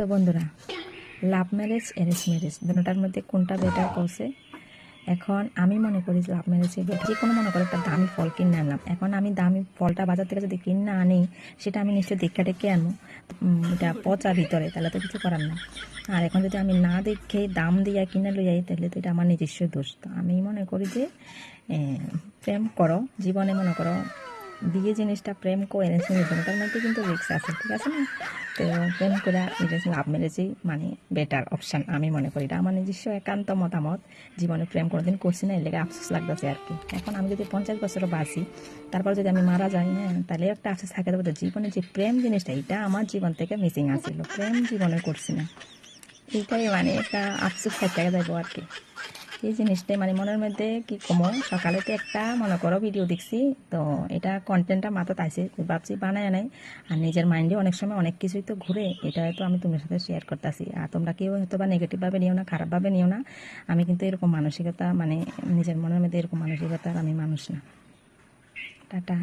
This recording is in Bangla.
তো বন্ধুরা লাভ ম্যারেজ অ্যারেঞ্জ ম্যারেজ দুটার মধ্যে কোনটা বেটার করছে? এখন আমি মনে করি লাভ ম্যারেজে যে কোনো মনে করো একটা দামি ফল কিনে আনলাম। এখন আমি দামি ফলটা বাজার থেকে যদি কিনে না আনি, সেটা আমি নিশ্চয়ই দেখা ডেকে আনব। এটা পচা ভিতরে, তাহলে তো কিছু করার না আর এখন যদি আমি না দেখে দাম দিয়ে কিনে লই যাই তাহলে তো এটা আমার নিজস্ব দোষ। তো আমি মনে করি যে প্রেম করো, জীবনে মনে করো বিয়ে জিনিসটা প্রেম করে এনেছে দুটার মধ্যে কিন্তু রিক্স আছে, ঠিক আছে না? তো প্রেম করে এটা লাভ ম্যারেজই মানে বেটার অপশান আমি মনে করি। এটা আমার নিজস্ব একান্ত মতামত, জীবনে প্রেম কোনোদিন করছি না, এর লেগে আফসোস লাগতেছে আর কি। এখন আমি যদি পঞ্চাশ বছরও বাঁচি, তারপর যদি আমি মারা যাই হ্যাঁ তাহলে একটা আফসোস থাকে দেবো জীবনে যে প্রেম জিনিসটা, এটা আমার জীবন থেকে মিসিং আছিল। প্রেম জীবনে করছি না। এইটাই মানে একটা আফসোস থেকে যাব আর কি। এই জিনিসটাই মানে মনের মধ্যে কি কমো? সকালে তো একটা, মনে করো ভিডিও দেখছি। তো এটা কন্টেন্টটা মাথা তাইছে ভাবছি বানায় নাই আর নিজের মাইন্ডে অনেক সময় অনেক কিছুই তো ঘুরে, এটা তো আমি তোমার সাথে শেয়ার করতেছি। আর তোমরা কেউ হয়তো বা নেগেটিভভাবে নিও না খারাপভাবে নিও না। আমি কিন্তু এরকম মানসিকতা মানে নিজের মনের মধ্যে এরকম মানসিকতার আমি মানুষ না। টাটা